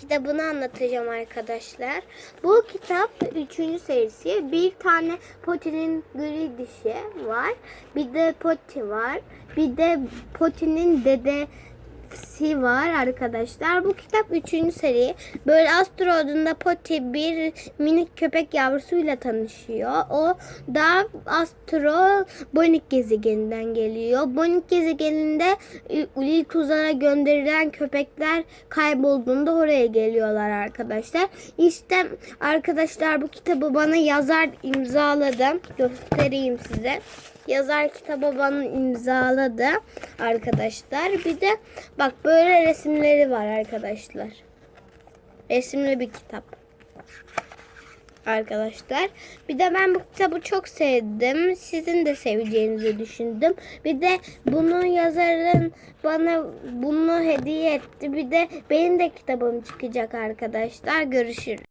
kitabını anlatacağım arkadaşlar. Bu kitap 3. serisi. Bir tane Potty'nin gri dişi var. Bir de Potty var. Bir de Potty'nin dedesi var arkadaşlar. Bu kitap 3. seri. Böyle Astro'dunda Potty bir minik köpek yavrusuyla tanışıyor. O da Astro Bonik gezegeninden geliyor. Bonik gezegeninde ilk uzaya gönderilen köpekler kaybolduğunda oraya geliyorlar arkadaşlar. İşte arkadaşlar bu kitabı bana yazar imzaladı. Göstereyim size. Yazar kitabı bana imzaladı arkadaşlar. Bir de bak böyle resimleri var arkadaşlar. Resimli bir kitap arkadaşlar. Bir de ben bu kitabı çok sevdim. Sizin de seveceğinizi düşündüm. Bir de bunun yazarın bana bunu hediye etti. Bir de benim de kitabım çıkacak arkadaşlar. Görüşürüz.